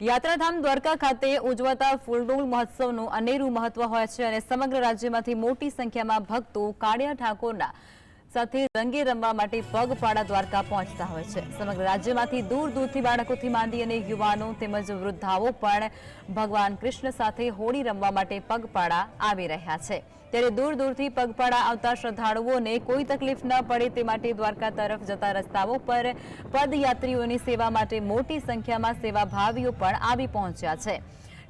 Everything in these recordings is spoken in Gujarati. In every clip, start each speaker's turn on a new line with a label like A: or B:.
A: યાત્રાધામ દ્વારકા ખાતે ઉજવાતા ફૂલડોલ મહોત્સવનું અનેરું મહત્વ હોય છે અને સમગ્ર રાજ્યમાંથી મોટી સંખ્યામાં ભક્તો કાળિયા ઠાકોરના સાથે રંગે રમવા માટે પગપાળા દ્વારકા પહોંચતા હોય છે. સમગ્ર રાજ્યમાંથી દૂર દૂરથી બાળકોથી માંડી અને યુવાનો તેમજ વૃદ્ધાઓ પણ ભગવાન કૃષ્ણ સાથે હોળી રમવા માટે પગપાળા આવી રહ્યા છે. ત્યારે દૂર દૂરથી પગપાળા આવતા શ્રદ્ધાળુઓને કોઈ તકલીફ ન પડે તે માટે દ્વારકા તરફ જતા રસ્તાઓ પર પદયાત્રીઓની સેવા માટે મોટી સંખ્યામાં સેવાભાવીઓ પણ આવી પહોંચ્યા છે.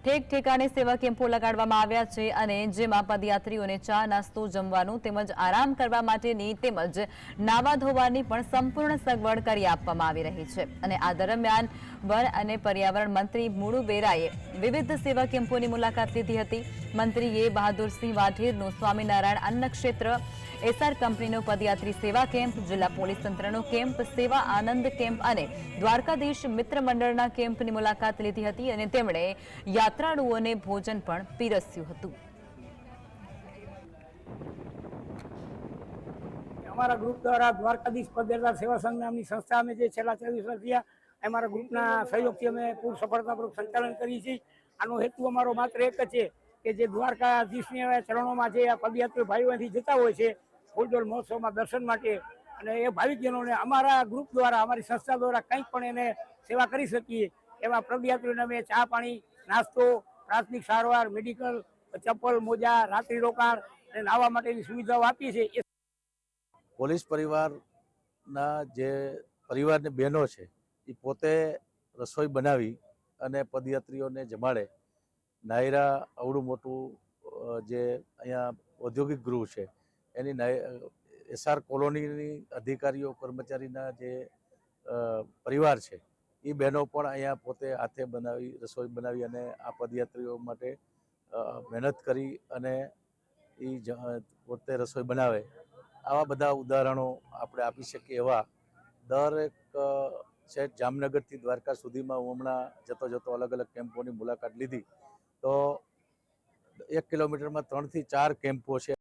A: ઠેક ઠેકાણે સેવા કેમ્પો લગાડવામાં આવ્યા છે અને જેમાં પદયાત્રીઓને ચા, નાસ્તો, જમવાનું તેમજ આરામ કરવા માટેની તેમજ નાવા ધોવાની પણ સંપૂર્ણ સગવડ કરી આપવામાં આવી રહી છે. અને આ દરમિયાન વન અને પર્યાવરણ મંત્રી મુળુ બેરાએ વિવિધ સેવા કેમ્પોની મુલાકાત લીધી હતી. મંત્રીએ બહાદુરસિંહ વાઢેરનું સ્વામિનારાયણ અન્ન ક્ષેત્ર એસઆર કંપનીનો પદયાત્રી સેવા કેમ્પ, જિલ્લા પોલીસ તંત્રનો કેમ્પ, સેવા આનંદ કેમ્પ અને દ્વારકાધીશ મિત્ર મંડળના કેમ્પની મુલાકાત લીધી હતી અને તેમણે યાત્રાળુઓને ભોજન પણ પીરસ્યું હતું.
B: અમારા ગ્રુપ દ્વારા દ્વારકાધીશ પદયાત્રા સેવા સંઘ નામની સંસ્થા અમે જે છેલ્લા ચોવીસ વર્ષ થયા અમારા ગ્રુપના સહયોગથી અમે પૂર સફળતાપૂર્વક સંચાલન કરીએ છીએ આનો હેતુ અમારો માત્ર એક જ છે કે જે દ્વારકાધીશની ચરણોમાં જે આ પદયાત્રી ભાઈઓ અહીંથી જતા હોય છે ફૂલડોલ મહોત્સવમાં દર્શન માટે, અને એ ભાવિકજનોને અમારા ગ્રુપ દ્વારા, અમારી સંસ્થા દ્વારા કંઈક પણ એને સેવા કરી શકીએ, એવા પદયાત્રીઓને અમે ચા પાણી નાસ્તો, પ્રાથમિક સારવાર મેડિકલ ચપ્પલ, મોજા, રાત્રિ રોકાણ અને નાવા માટેની સુવિધાઓ આપીએ છીએ. એ
C: પોલીસ પરિવારના જે પરિવારની બહેનો છે, એ પોતે રસોઈ બનાવી અને પદયાત્રીઓને જમાડે. નાયરા અવડું મોટું જે અહીંયા ઔદ્યોગિક ગૃહ છે, એની એસઆર કોલોનીની અધિકારીઓ, કર્મચારીના જે પરિવાર છે એ બહેનો પણ અહીંયા પોતે હાથે બનાવી, રસોઈ બનાવી અને આ પદયાત્રીઓ માટે મહેનત કરી અને એ પોતે રસોઈ બનાવે. આવા બધા ઉદાહરણો આપણે આપી શકીએ એવા. દરેક છે જામનગરથી દ્વારકા સુધીમાં હું હમણાં જતો જતો અલગ અલગ કેમ્પોની મુલાકાત લીધી. તો એક કિલોમીટરમાં ત્રણથી ચાર કેમ્પો છે.